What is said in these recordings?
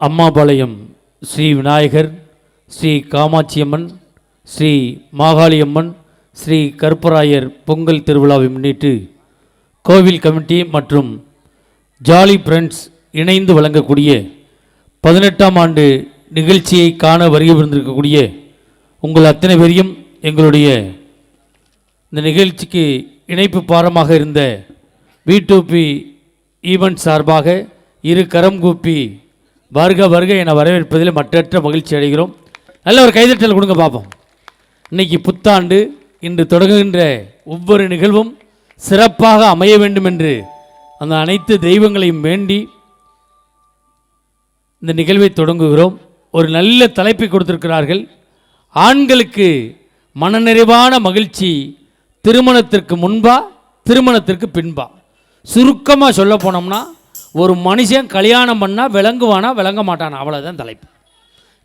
அம்மாபாளையம் ஸ்ரீ விநாயகர் ஸ்ரீ காமாட்சியம்மன் ஸ்ரீ மாகாளியம்மன் ஸ்ரீ கருப்பராயர் பொங்கல் திருவிழாவை முன்னிட்டு கோவில் கமிட்டி மற்றும் ஜாலி ஃப்ரெண்ட்ஸ் இணைந்து வழங்கக்கூடிய பதினெட்டாம் ஆண்டு நிகழ்ச்சியை காண வருகை புரிந்திருக்கக்கூடிய உங்கள் அத்தனை பேரையும் எங்களுடைய இந்த நிகழ்ச்சிக்கு இணைப்பு பாரமாக இருந்த பி ஈவெண்ட் சார்பாக இரு கரம் கூப்பி வருக வருக என வரவேற்பதில் மற்றற்ற மகிழ்ச்சி அடைகிறோம். நல்ல ஒரு கைதட்டல் கொடுங்க பார்ப்போம் இன்னைக்கு புத்தாண்டு இன்று தொடங்குகின்ற ஒவ்வொரு நிகழ்வும் சிறப்பாக அமைய வேண்டும் என்று அந்த அனைத்து தெய்வங்களையும் வேண்டி இந்த நிகழ்வை தொடங்குகிறோம். ஒரு நல்ல தலைப்பை கொடுத்திருக்கிறார்கள். ஆண்களுக்கு மனநிறைவான மகிழ்ச்சி திருமணத்திற்கு முன்பா திருமணத்திற்கு பின்பா. சுருக்கமாக சொல்ல போனோம்னா ஒரு மனுஷன் கல்யாணம் பண்ணால் விளங்குவானா விளங்க மாட்டானா? அவ்வளோதான் தலைப்பு.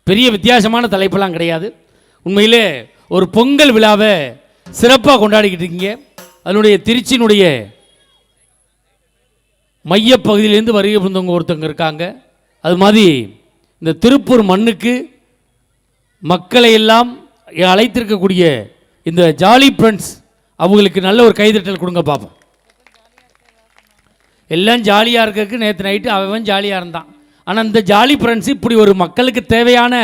பெரிய வித்தியாசமான தலைப்பெல்லாம் கிடையாது. உண்மையிலே ஒரு பொங்கல் விழாவை சிறப்பாக கொண்டாடிக்கிட்டு இருக்கீங்க. அதனுடைய திருச்சியினுடைய மையப்பகுதியிலேருந்து வருகை புரிந்தவங்க ஒருத்தவங்க இருக்காங்க. அது மாதிரி இந்த திருப்பூர் மண்ணுக்கு மக்களை எல்லாம் அழைத்திருக்கக்கூடிய இந்த ஜாலி ஃப்ரெண்ட்ஸ் அவங்களுக்கு நல்ல ஒரு கைதட்டல் கொடுங்க பார்ப்போம் எல்லாம் ஜாலியாக இருக்கிறதுக்கு நேற்று நைட்டு அவன் ஜாலியாக இருந்தான். ஆனால் இந்த ஜாலி ஃப்ரெண்ட்ஸ் இப்படி ஒரு மக்களுக்கு தேவையான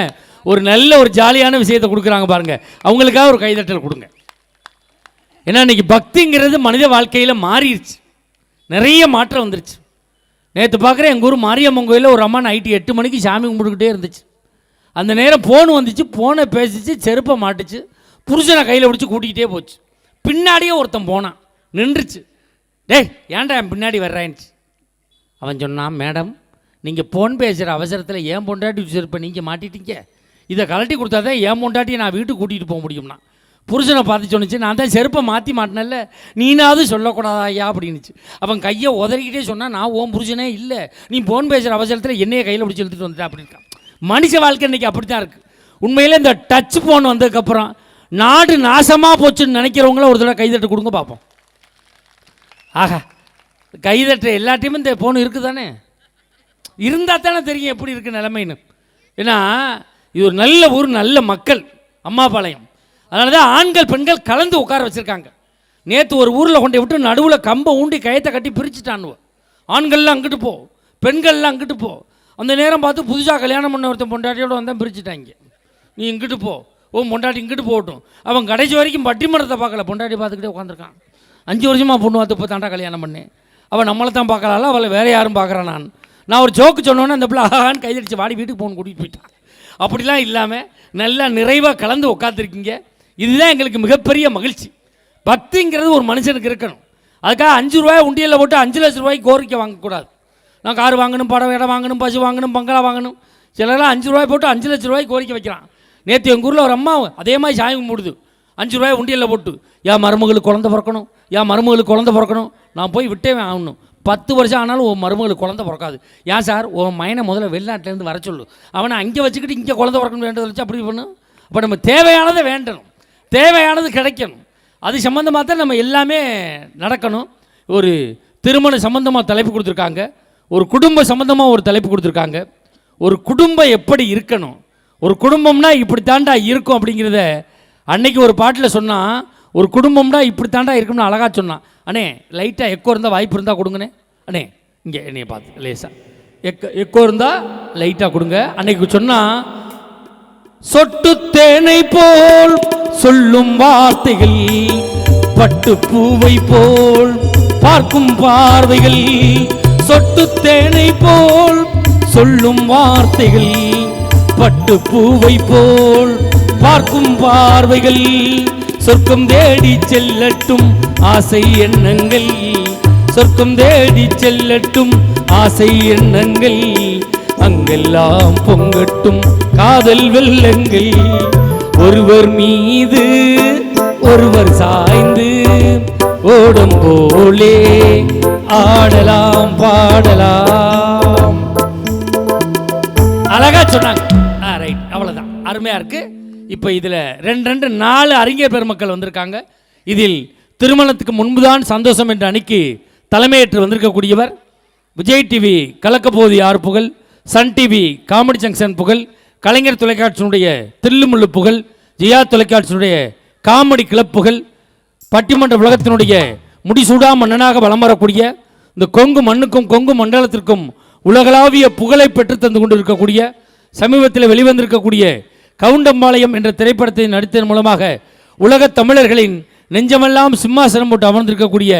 ஒரு நல்ல ஒரு ஜாலியான விஷயத்தை கொடுக்குறாங்க பாருங்கள் அவங்களுக்காக ஒரு கைதட்டல் கொடுங்க. ஏன்னா இன்னைக்கு பக்திங்கிறது மனித வாழ்க்கையில் மாறிடுச்சு நிறைய மாற்றம் வந்துருச்சு. நேற்று பார்க்குறேன் எங்கள் ஊர் மாரியம்மன் கோயிலில் ஒரு அம்மா நைட்டு எட்டு மணிக்கு சாமி கும்பிட்டுக்கிட்டே இருந்துச்சு. அந்த நேரம் ஃபோன் வந்துச்சு ஃபோனை பேசிச்சு செருப்பை மாட்டுச்சு புருஷனை கையில் பிடிச்சி கூட்டிக்கிட்டே போச்சு. பின்னாடியே ஒருத்தன் போனான். நின்றுச்சு. டேய் ஏன்டா என் பின்னாடி வர்றேன்ச்சு அவன் சொன்னான் மேடம் நீங்கள் ஃபோன் பேசுகிற அவசரத்தில் ஏன் பொண்டாட்டி செருப்பை நீங்கள் மாட்டிட்டீங்க? இதை கழட்டி கொடுத்தா தான் ஏன் பொண்டாட்டியை நான் வீட்டுக்கு கூட்டிகிட்டு போக முடியும்னா. புருஷனை பார்த்து சொன்னிச்சு நான் தான் செருப்பை மாற்றி மாட்டினல்ல நீனாவது சொல்லக்கூடாதா ஐயா? அப்படின்னுச்சு. அவன் கையை உதறிக்கிட்டே சொன்னால் நான் ஓன் புருஷனே இல்லை நீ ஃபோன் பேசுகிற அவசரத்தில் என்னையே கையில் பிடிச்சி எழுத்துட்டு வந்துட்டா அப்படின்ட்டான் மனுஷ வாழ்க்கை இன்றைக்கி அப்படி தான் இருக்குது உண்மையிலே இந்த டச் ஃபோன் வந்ததுக்கப்புறம் நாடு நாசமாக போச்சுன்னு நினைக்கிறவங்கள ஒரு தடவை கைதட்டு கொடுங்க பார்ப்போம். ஆஹா கைதட்ட எல்லாத்தையுமே இந்த ஃபோன் இருக்குது தானே இருந்தால் தானே தெரியும் எப்படி இருக்குது நிலைமைன்னு. ஏன்னா இது ஒரு நல்ல ஊர் நல்ல மக்கள் அம்மாபாளையம். அதனால தான் ஆண்கள் பெண்கள் கலந்து உட்கார வச்சுருக்காங்க. நேற்று ஒரு ஊரில் கொண்டு விட்டு நடுவில் கம்பை ஊண்டி கயத்தை கட்டி பிரிச்சுட்டானுவ. ஆண்கள்லாம் அங்கிட்டு போ பெண்கள்லாம் அங்கிட்டு போ. அந்த நேரம் பார்த்து புதுசாக கல்யாணம் பண்ண ஒருத்தன் பொண்டாட்டியோட வந்தால் பிரிச்சுட்டாங்க. நீ இங்கிட்டு போ ஓ பொண்டாட்டி இங்கிட்டு போகட்டும். அவன் கடைசி வரைக்கும் பட்டிமன்றத்தை பார்க்கல பொண்டாட்டி பார்த்துக்கிட்டே உட்காந்துருக்கான் அஞ்சு வருஷமாக பொண்ணு பார்த்து இப்போ தாண்டா கல்யாணம் பண்ணேன். அவள் நம்மளை தான் பார்க்கறாள்? அவளை வேற யாரும் பார்க்குறான் நான். நான் ஒரு ஜோக்கு சொன்னோன்னே அந்த பிள்ளை ஆகான்னு கைதடிச்சு வாடி வீட்டுக்கு போன் கூட்டிகிட்டு போயிட்டான் அப்படிலாம் இல்லாமல் நல்லா நிறைவாக கலந்து உட்காந்துருக்கீங்க இதுதான் எங்களுக்கு மிகப்பெரிய மகிழ்ச்சி. பக்திங்கிறது ஒரு மனுஷனுக்கு இருக்கணும். அதுக்காக அஞ்சு ரூபாய் உண்டியலில் போட்டு அஞ்சு லட்ச ரூபாய்க்கு கோரிக்கை வாங்கக்கூடாது. நான் கார் வாங்கணும் படம் இடம் வாங்கணும் பசு வாங்கணும் பங்களா வாங்கணும். சிலரெல்லாம் அஞ்சு ரூபாய் போட்டு அஞ்சு லட்ச ரூபாய்க்கு கோரிக்கை வைக்கிறான். நேற்று எங்கள் ஊரில் ஒரு அம்மா அதே மாதிரி சாமி கும்பிடுது. அஞ்சு ரூபாய் உண்டியலில் போட்டு என் மருமகளுக்கு குழந்த பிறக்கணும் என் மருமகளுக்கு குழந்த பிறக்கணும். நான் போய் விட்டே ஆகணும். பத்து வருஷம் ஆனாலும் உன் மருமகளுக்கு குழந்தை பிறக்காது. ஏன் சார் உன் மயனை முதல்ல வெளிநாட்டிலேருந்து வர சொல்லு. அவனை அங்கே வச்சுக்கிட்டு இங்கே குழந்தை பிறக்கணும் வேண்டதை வச்சு அப்படி பண்ணு. அப்போ நம்ம தேவையானதை வேண்டணும். தேவையானது கிடைக்கணும். அது சம்மந்தமாக தான் நம்ம எல்லாமே நடக்கணும். ஒரு திருமண சம்மந்தமாக தலைப்பு கொடுத்துருக்காங்க. ஒரு குடும்ப சம்மந்தமாக ஒரு தலைப்பு கொடுத்துருக்காங்க. ஒரு குடும்பம் எப்படி இருக்கணும்? ஒரு குடும்பம்னா இப்படி தாண்டா இருக்கும் அப்படிங்கிறத அன்னைக்கு ஒரு பாட்டில் சொன்னால் ஒரு குடும்பம்னா இப்படி தாண்டா இருக்கும்னு அழகாக சொன்னான் அண்ணே லைட்டாக எக்கோ இருந்தால் வாய்ப்பு இருந்தால் கொடுங்கண்ணே. அண்ணே இங்கே என்னைய பார்த்து லேசா. எக்க எக்கோ இருந்தால் லைட்டாக கொடுங்க. அன்னைக்கு சொன்னால் சொட்டு தேனை போல் சொல்லும் வார்த்தைகள் பட்டு பூவை போல் பார்க்கும் பார்வைகள் சொட்டு தேனை போல் சொல்லும் வார்த்தைகள் பட்டு பூவை போல் பார்க்கும் பார்வைகள் சொர்க்கம் தேடி செல்லட்டும் ஆசை எண்ணங்கள். சொர்க்கம் தேடி செல்லட்டும் ஆசை எண்ணங்கள். அங்கெல்லாம் பொங்கட்டும் காதல் வெள்ளங்கள். ஒருவர் மீது ஒருவர் சாய்ந்து ஓடும் போலே ஆடலாம் பாடலாம். அழகா சொன்னாங்க. ஆ ரைட் அவ்வளவுதான். அருமையா இருக்கு. இப்போ இதில் ரெண்டு ரெண்டு நாலு அறிஞர் பெருமக்கள் வந்திருக்காங்க. இதில் திருமணத்துக்கு முன்புதான் சந்தோஷம் என்ற அணிக்கு தலைமையேற்று வந்திருக்கக்கூடியவர். விஜய் டிவி கலக்கப்போதி ஆறு புகழ் சன் டிவி காமெடி ஜங்ஷன் புகழ் கலைஞர் தொலைக்காட்சியினுடைய தில்லுமுள்ளு புகழ் ஜியா தொலைக்காட்சியினுடைய காமெடி கிளப் புகழ் பட்டிமன்ற உலகத்தினுடைய முடிசூடா மன்னனாக வலம் வரக்கூடிய இந்த கொங்கு மண்ணுக்கும் கொங்கு மண்டலத்திற்கும் உலகளாவிய புகழை பெற்று தந்து கொண்டிருக்கக்கூடிய சமீபத்தில் வெளிவந்திருக்கக்கூடிய கவுண்டம்பாளையம் என்ற திரைப்படத்தை நடித்ததன் மூலமாக உலகத் தமிழர்களின் நெஞ்சமெல்லாம் சிம்மாசனம் போட்டு அமர்ந்திருக்கக்கூடிய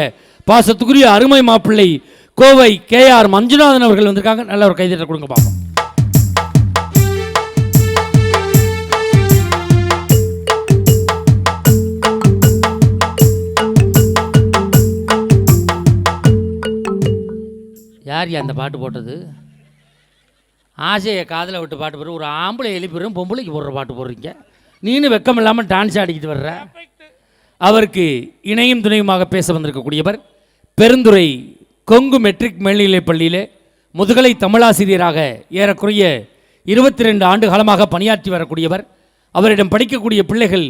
பாசத்துக்குரிய அருமை மாப்பிள்ளை கோவை கே ஆர் மஞ்சுநாதன் அவர்கள் வந்திருக்காங்க. நல்ல ஒரு கைதட்ட கொடுங்க பார்ப்போம் யார் அந்த பாட்டு போட்டது? ஆசையை காதில் விட்டு பாட்டு போடுற ஒரு ஆம்பளை எழுப்பிடுறோம் பொம்பளைக்கு போடுற பாட்டு போடுறீங்க. நீனு வெக்கம் இல்லாமல் டான்ஸ் ஆடிக்கிட்டு வர்ற. அவருக்கு இணையும் துணையுமாக பேச வந்திருக்கக்கூடியவர் பெருந்துறை கொங்கு மெட்ரிக் மேல்நிலைப் பள்ளியிலே முதுகலை தமிழாசிரியராக ஏறக்குறைய இருபத்தி ரெண்டு ஆண்டு காலமாக பணியாற்றி வரக்கூடியவர். அவரிடம் படிக்கக்கூடிய பிள்ளைகள்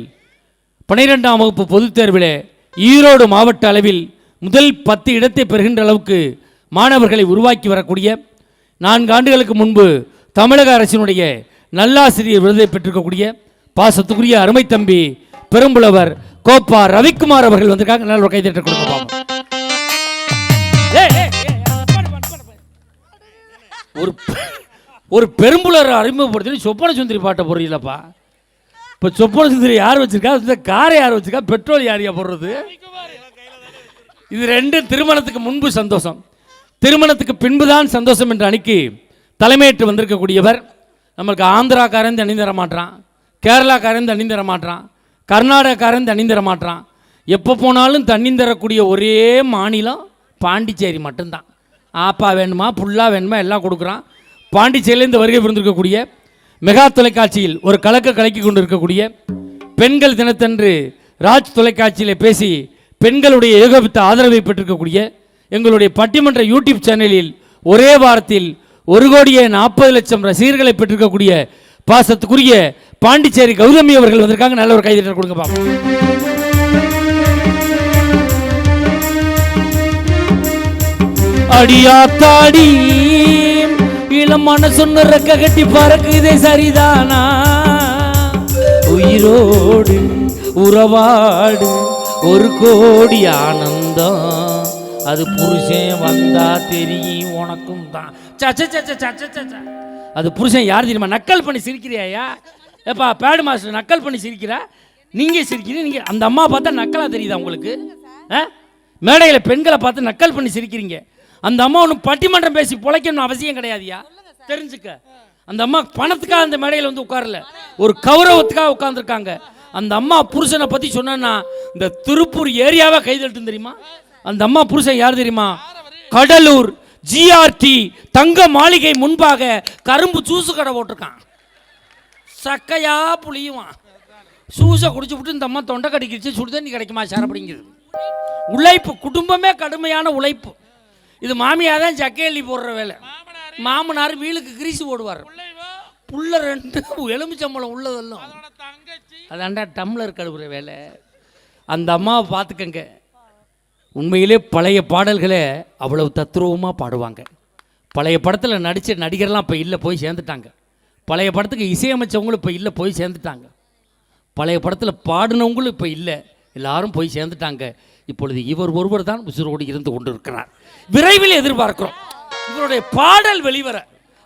பனிரெண்டாம் வகுப்பு பொதுத் தேர்வில் ஈரோடு மாவட்ட அளவில் முதல் பத்து இடத்தை பெறுகின்ற அளவுக்கு மாணவர்களை உருவாக்கி வரக்கூடிய நான்கு ஆண்டுகளுக்கு முன்பு தமிழக அரசினுடைய நல்லாசிரியர் விருதை பெற்றிருக்கக்கூடிய பாசத்துக்குரிய அருமை தம்பி பெரும்புலவர் கோப்பா ரவிக்குமார் அவர்கள் வந்திருக்காங்க. நல்ல ஒரு கைதட்ட கொடுங்க ஒரு ஒரு பெரும்புலர் அறிமுகப்படுத்தி சொப்பன சுந்தரி பாட்டை போடுறீங்களப்பா. இப்போ சொப்பன சுந்தரி யார் வச்சிருக்கா? இந்த காரை யார் வச்சிருக்கா? பெட்ரோல் யாரியா போடுறது? இது ரெண்டு திருமணத்துக்கு முன்பு சந்தோஷம். திருமணத்துக்கு பின்புதான் சந்தோஷம் என்ற அன்னைக்கு தலைமையேற்று வந்திருக்கக்கூடியவர். நம்மளுக்கு ஆந்திராக்காரன் தண்ணி தர மாட்டான் கேரளாக்காரன் தண்ணி தர மாட்டான் கர்நாடகாக்காரன் தண்ணி தர மாட்டான் எப்போ போனாலும் தண்ணி தரக்கூடிய ஒரே மாநிலம் பாண்டிச்சேரி மட்டும்தான். ஆப்பா வேணுமா புல்லா வேணுமா எல்லாம் கொடுக்குறான். பாண்டிச்சேரியிலேருந்து வருகை புரிந்திருக்கக்கூடிய மெகா தொலைக்காட்சியில் ஒரு கலக்க கலக்கி கொண்டு இருக்கக்கூடிய பெண்கள் தினத்தன்று ராஜ் தொலைக்காட்சியில் பேசி பெண்களுடைய ஏகோபித்த ஆதரவை பெற்றிருக்கக்கூடிய எங்களுடைய பட்டிமன்ற யூடியூப் சேனலில் ஒரே வாரத்தில் ஒரு கோடியே நாற்பது லட்சம் ரசிகர்களை பெற்றிருக்கக்கூடிய பாசத்துக்குரிய பாண்டிச்சேரி கௌதமி அவர்கள் வந்திருக்காங்க. நல்ல ஒரு கைதட்டல் கொடுங்க பாப்போம். அடியாத்தாடி இளம் மனசொன்னு ரெக்க கட்டி பறக்குதே சரிதானா? உயிரோடு உறவாடு ஒரு கோடி ஆனந்தம். அது புருஷன் வந்தா தெரியும் உனக்கும் தான். சச்ச சச்ச சச்ச சச்ச அது புருஷன் யார் தெரியுமா? நக்கல் பண்ணி சிரிக்கிறியா ஏப்பா பேடு மாஸ்டர் நக்கல் பண்ணி சிரிக்கிறா? நீங்க சிரிக்கிறீங்க நீங்கள் அந்த அம்மா பார்த்தா நக்கலாக தெரியுதா உங்களுக்கு? ஆ? மேடையில் பெண்களை பார்த்து நக்கல் பண்ணி சிரிக்கிறீங்க. அந்த அம்மா ஒன்றும் பட்டிமன்றம் பேசி பிழைக்கணும்னு அவசியம் கிடையாதுயா தெரிஞ்சுக்க. அந்த அம்மா பணத்துக்காக அந்த மேடையில் வந்து உட்காரல. ஒரு கௌரவத்துக்காக உட்காந்துருக்காங்க அந்த அம்மா புருஷனை பற்றி சொன்னா இந்த திருப்பூர் ஏரியாவை கைதெழுத்து தெரியுமா? அந்த அம்மா புருஷன் யார் தெரியுமா? கடலூர் ஜிஆர்டி தங்க மாளிகை முன்பாக கரும்பு ஜூஸு கடை போட்டிருக்கான். சக்கையா புளியுவான். சூசை குடிச்சு விட்டு இந்த அம்மா தொண்டை கடிக்கிச்சு சுடுதண்ணி கிடைக்குமா சார் அப்படிங்கிறது. உழைப்பு குடும்பமே கடுமையான உழைப்பு. இது மாமியார் தான் சக்கையள்ளி போடுற வேலை. மாமனார் வீலுக்கு கிரீசு போடுவார். புள்ள ரெண்டு எலுமிச்சம்பளம் உள்ளதெல்லாம். அதாண்டா டம்ளர் கழுவுற வேலை. அந்த அம்மாவை பார்த்துக்கங்க. உண்மையிலே பழைய பாடல்களை அவ்வளவு தத்ரூபமாக பாடுவாங்க. பழைய படத்தில் நடித்த நடிகர்லாம் இப்போ இல்லை போய் சேர்ந்துட்டாங்க. பழைய படத்துக்கு இசையமைச்சவங்களும் இப்போ இல்லை போய் சேர்ந்துட்டாங்க. பழைய படத்தில் பாடினவங்களும் இப்போ இல்லை எல்லாரும் போய் சேர்ந்துட்டாங்க. இப்பொழுது இவர் ஒருவர் தான் உசுரோடு இருந்து கொண்டு இருக்கிறார் விரைவில் எதிர்பார்க்கிறோம். இவருடைய பாடல் வெளிவர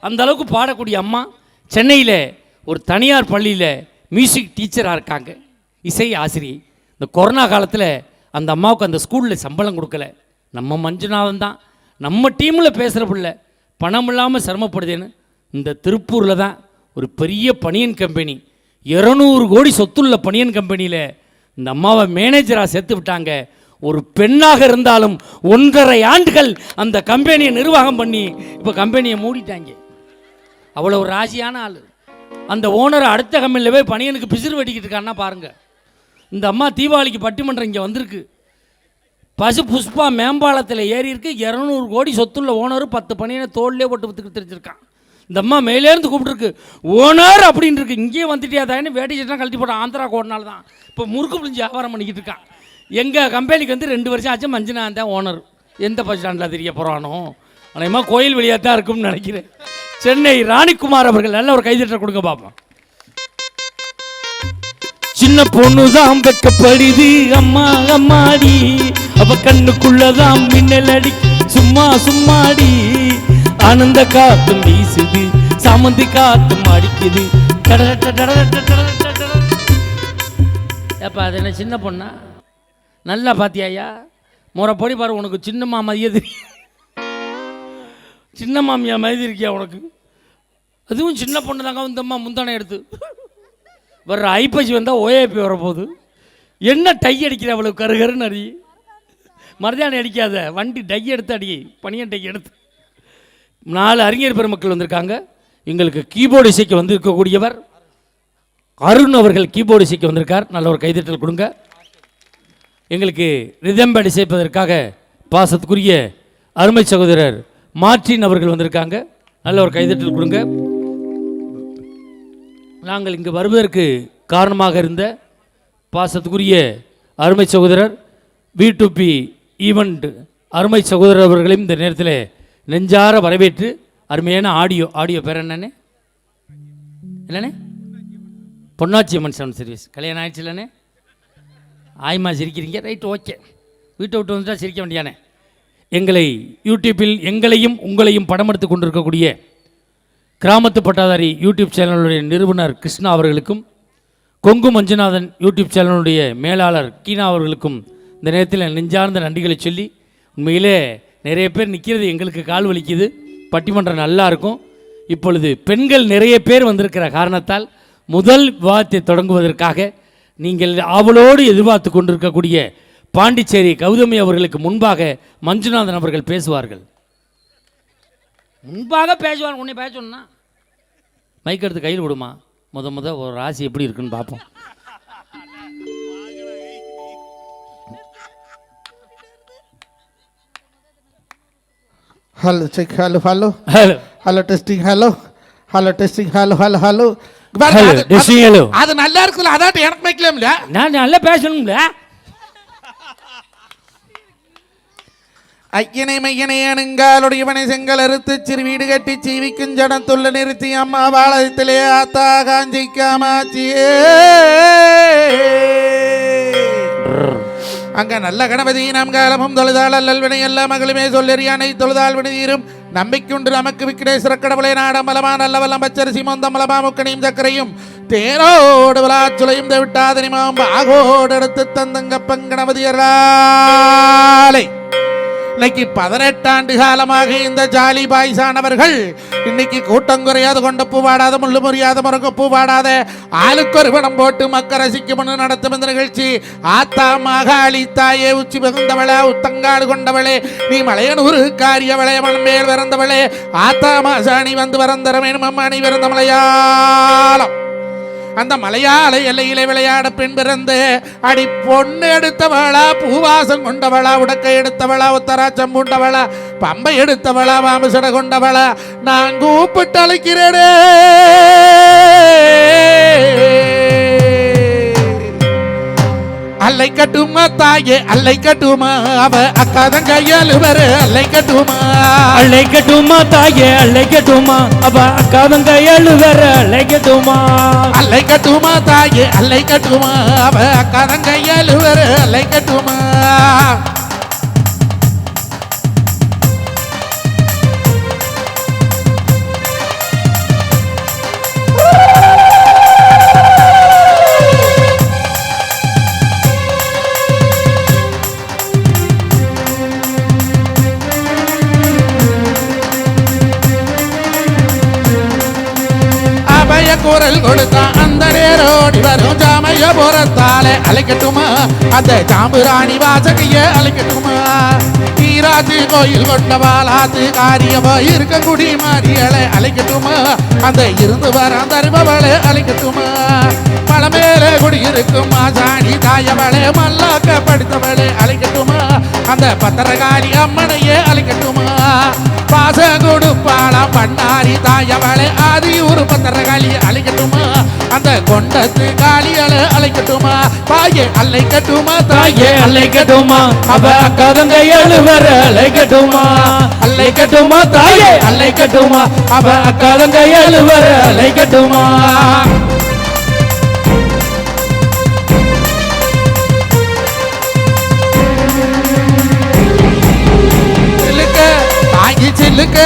அந்த அளவுக்கு பாடக்கூடிய அம்மா சென்னையில் ஒரு தனியார் பள்ளியில் மியூசிக் டீச்சராக இருக்காங்க. இசை ஆசிரியை. இந்த கொரோனா காலத்தில் அந்த அம்மாவுக்கு அந்த ஸ்கூலில் சம்பளம் கொடுக்கல. நம்ம மஞ்சுநாதன் தான். நம்ம டீமில் பேசுகிற பிள்ளை. பணம் இல்லாமல் சிரமப்படுதேன்னு இந்த திருப்பூரில் தான் ஒரு பெரிய பனியன் கம்பெனி. இரநூறு கோடி சொத்துள்ள பனியன் கம்பெனியில் இந்த அம்மாவை மேனேஜராக சேர்த்து விட்டாங்க. ஒரு பெண்ணாக இருந்தாலும் ஒன்றரை ஆண்டுகள் அந்த கம்பெனியை நிர்வாகம் பண்ணி இப்போ கம்பெனியை மூடிட்டாங்க. அவ்வளோ ஒரு ராசியான ஆள். அந்த ஓனர் அடுத்த கம்பெனியில் போய் பனியனுக்கு பிசிறு வெட்டிக்கிட்டு இருக்கான்னா பாருங்கள் இந்த அம்மா தீபாவளிக்கு பட்டிமன்றம் இங்கே வந்திருக்கு. பசு புஷ்பா மேம்பாலத்தில் ஏறி இருக்கு. இரநூறு கோடி சொத்துள்ள ஓனர் பத்து பனியனை தோல்லே போட்டு வித்துக்கிட்டு தெரிஞ்சிருக்கான். இந்த அம்மா மேலேருந்து கூப்பிட்டுருக்கு. ஓனர் அப்படின்னு இருக்கு. இங்கேயே வந்துட்டியா தானே வேட்டி சட்டம் கழட்டி போட்ட ஆந்திரா கோடினால தான். இப்போ முறுக்கு பிடிஞ்சி வியாபாரம் பண்ணிக்கிட்டு இருக்கான். எங்கள் கம்பெனிக்கு வந்து ரெண்டு வருஷம் ஆச்சு. மஞ்சனா தான் ஓனர். எந்த பஸ் ஸ்டாண்டில் தெரிய போகிறானோ அநேகமாக கோயில் வெளியாக தான் இருக்கும்னு நினைக்கிறேன். சென்னை ராணிக்குமார் அவர்கள் நல்ல ஒரு கைதட்டல் கொடுங்க பார்ப்போம் சின்ன பொண்ணுதான் வெக்கப்படுது. அம்மா அம்மாடி. அவ கண்ணுக்குள்ளதான் மின்னல் அடி. சும்மா சும்மாடி. ஆனந்த காத்தும் வீசுது. சாமந்தி காத்தும் அடிக்குது. டடடட ஏப்பா அது என்ன சின்ன பொண்ணா? நல்லா பாத்தியாயா? முறைப்படி பாரு உனக்கு சின்ன மாமாதியே தெரியும் சின்ன மாமியா மாதிரி இருக்கியா உனக்கு? அதுவும் சின்ன பொண்ணு தாங்க வந்தம்மா முந்தானை எடுத்து. வர்ற ஐப்பசி வந்தால் ஓஏபி வரப்போகுது. என்ன டை அடிக்கிற அவ்வளவு கருகருன்னு அறி மருதாணி அடிக்காத. வண்டி டை எடுத்து அடி. பனியன் டை எடுத்து. நாலு அறிஞர் பெருமக்கள் வந்திருக்காங்க. எங்களுக்கு கீபோர்டு இசைக்கு வந்திருக்கக்கூடியவர் அருண் அவர்கள் கீபோர்டு இசைக்கு வந்திருக்கார். நல்ல ஒரு கைதட்டல் கொடுங்க. எங்களுக்கு ரிதம்பேட் இசைப்பதற்காக பாசத்துக்குரிய அருமை சகோதரர் மார்டின் அவர்கள் வந்திருக்காங்க. நல்ல ஒரு கைதட்டல் கொடுங்க. நாங்கள் இங்கு வருவதற்கு காரணமாக இருந்த பாசத்துக்குரிய அருமை சகோதரர் வி டு பி ஈவெண்ட் அருமை சகோதரர் அவர்களையும் இந்த நேரத்தில் நெஞ்சார வரவேற்று அருமையான ஆடியோ ஆடியோ பேர் என்னண்ணே? என்னண்ணே? Ponnachi Amman sound service. கல்யாணம் ஆயிடுச்சு இல்லைண்ணே ஆய்மா சிரிக்கிறீங்க? Right okay. வீட்டை விட்டு வந்துட்டால் சிரிக்க வேண்டியானே எங்களை யூடியூப்பில் எங்களையும் உங்களையும் படம் எடுத்து கொண்டிருக்கக்கூடிய கிராமத்து பட்டாதாரி யூடியூப் சேனலுடைய நிறுவனர் கிருஷ்ணா அவர்களுக்கும் கொங்கு மஞ்சுநாதன் யூடியூப் சேனலுடைய மேலாளர் கீனா அவர்களுக்கும் இந்த நேரத்தில் நெஞ்சார்ந்த நன்றிகளை சொல்லி உண்மையிலே நிறைய பேர் நிற்கிறது எங்களுக்கு கால் வலிக்குது. பட்டிமன்றம் நல்லா இருக்கும். இப்பொழுது பெண்கள் நிறைய பேர் வந்திருக்கிற காரணத்தால் முதல் விவாதத்தை தொடங்குவதற்காக நீங்கள் ஆவலோடு எதிர்பார்த்து கொண்டிருக்கக்கூடிய பாண்டிச்சேரி கௌதமி அவர்களுக்கு முன்பாக மஞ்சுநாதன் அவர்கள் பேசுவார்கள். முன்பாக பேசுவார் உன்னை பேசணும்னா மைக் எடுத்து கையில் விடுமா? முத முத ஒரு ராசி எப்படி இருக்குன்னு பார்ப்போம். Hello check hello hello hello hello testing hello hello testing hello hello hello hello testing hello அது நல்லா இருக்குல்ல அதாட்டு எனக்கு மைக்கலாம்ல நான் நல்லா பேசணும்ல. ஐயனை மையனை அணுங்காலுடையவனை செங்கல் அறுத்து சிறு வீடு கட்டி சீவிக்கும் ஜடத்துள்ள நிறுத்தி அம்மா பாலத்திலே ஆத்தா காஞ்சிக்காமாச்சியே அங்க நல்ல கணபதி நாம் காலமும் தொழுதாள் அல்லல்வினை எல்லா மகளுமே சொல்லறியானை தொழுதால் விடுதீரும் நம்பிக்கையுண்டு நமக்கு விக்கிடேஸ்வர கடவுளை நாடமலமா நல்லவல்லம் பச்சரிசி மொந்தம் மலமா முக்கணியும் சக்கரையும் தேரோடு விளாச்சுளையும் தவிட்டாதனிமாம் பாகோடு எடுத்து தந்தங்க பங்கணபதியராலை இன்னைக்கு பதினெட்டாண்டு காலமாக இந்த ஜாலி பாய்சானவர்கள் இன்னைக்கு கூட்டம் குறையாது கொண்ட பூவாடாத முள்ளு முறியாத முருங்க பூவாடாத ஆளுக்கு ஒரு படம் போட்டு மக்க ரசிக்கும் நடத்தும் இந்த நிகழ்ச்சி. ஆத்தா மகாளி தாயே உச்சி மிகுந்தவளே உத்தங்காடு கொண்டவளே நீ மலையனூரு காரியவளே மேல் பிறந்தவளே ஆத்தா மாசாணி வந்து வரந்தர வேணும் அம்மாணி பிறந்த மலையாளம் அந்த மலையாள எல்லையிலே விளையாட பெண் பிறந்து அடி பொண்ணு எடுத்தவளா பூவாசம் கொண்டவளா உடக்கை எடுத்தவளா உத்தராச்சம் பூண்டவளா பம்பை எடுத்தவளா மாமசட கொண்டவளா நான் கூப்பிட்டு அழைக்கிறேனே அல்லை கட்டுமா தாயே அல்லை கட்டுமா? அவ அக்காதன் கையால் வர அல்லை கட்டுமா? அழைக்கட்டுமா தாயே அழைக்கட்டுமா அவ அக்காதங்க ஏழு வேற அழைக்கட்டுமா அல்லை கட்டுமா? தாயே அல்லை கட்டுமா? அவ அக்காதன் கையால் வர அல்லை கட்டுமா? புறத்தாலே அழைக்கட்டுமா? அந்த ஜாம்புராணி வாசகைய அழைக்கட்டுமா? ஈராத்து கோயில் கொண்ட கொண்டவாளாத்து காரியமா இருக்க குடி மாறியலை அழைக்கட்டுமா? அந்த இருந்து வர தருபவளை அழைக்கட்டுமா? பழமேலே குடியிருக்கும் மாசாணி தாயவளே மல்லாக்க படித்தவளே அழைக்கட்டுமா? அந்த பத்திரகாரி அம்மனையே அழைக்கட்டுமா? பாச கொடுப்பாளா பண்ணாரி தாயவளே ஆதி ஒரு பத்திரகாளி அழைக்கட்டுமா? அந்த கொண்டத்து காளியலை அழைக்கட்டுமா? தாயே அழைக்கட்டுமா? தாயே அழைக்கட்டுமா? அவ அக்கா எழுவர அழைக்கட்டுமா? அழைக்கட்டுமா? தாயே அழைக்கட்டுமா? அவ அக்கா எழுவர அழைக்கட்டுமா? சிலுக்க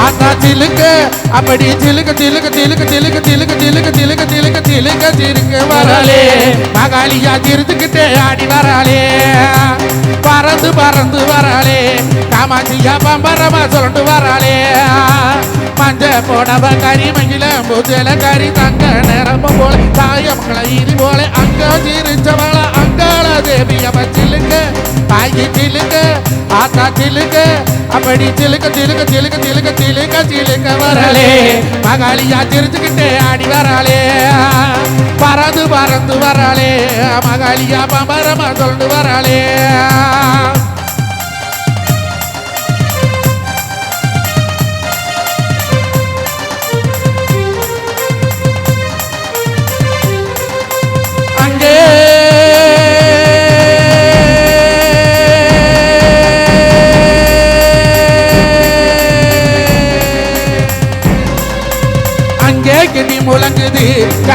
ஆத்தா சிலுக்க அப்படி சிலுக்க சிலுக்க சிலுக்க சிலுக்க சிலுக்க சிலுக்க சிலுக்க சிலுக்க சிலுக்க சிலுக்க வரலே மகாலியா சிரிச்சுக்கிட்டே ஆடி வராளே. பறந்து பறந்து வராளே. காமாட்சியா பம்பரமா சொல்லிட்டு வராளே. பஞ்ச போடவ கறி மகிழ முஜல கறி தங்க நிரம்ப போல தாயமங்கள இனி போல அங்க சிரிச்சவள அங்காள தேவி அவ சிலுக்க தாயி சிலுக்க ஆத்தா சிலுக்க அப்படி சிலுக்க சிலுக்க சிலுக்க சிலுக்க சிலுக்க சிலுக்க வரலே. மகாலியா சிரிச்சுக்கிட்டே ஆடி வராளே. பறந்து பறந்து வராளே. மகாலியா பம்பரமா சொல்லிட்டு வராளே.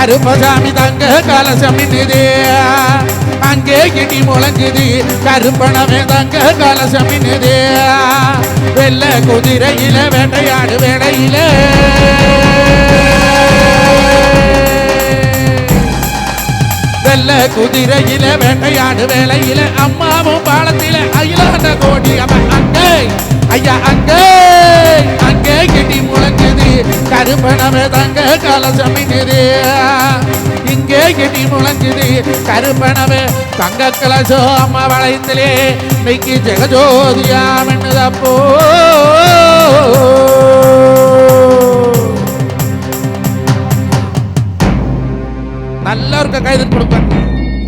கருப்பசாமி தங்க கலசமி நின்னுது அங்கே கிடி முழங்குது. கருப்பணமே தங்க கலசமி நின்னுது வெள்ள குதிரையில வேட்டையாடு வேடையில நல்ல குதிரையில வேட்டையாடு வேலையில அம்மாவும் பாலத்தில அயிலாண்ட கோடி அவன் அங்கே. ஐயா அங்கே. அங்கே கிட்டி முழங்குது கருப்பணவே தங்க கலசமிக்குது இங்கே கிட்டி முழங்குது கருப்பணவே தங்க கலசோ அம்மா வளையத்திலே. இன்னைக்கு ஜெகஜோதியா மின்னுதப்போ നല്ലവർക്ക് കൈതൽ കൊടുക്കാൻ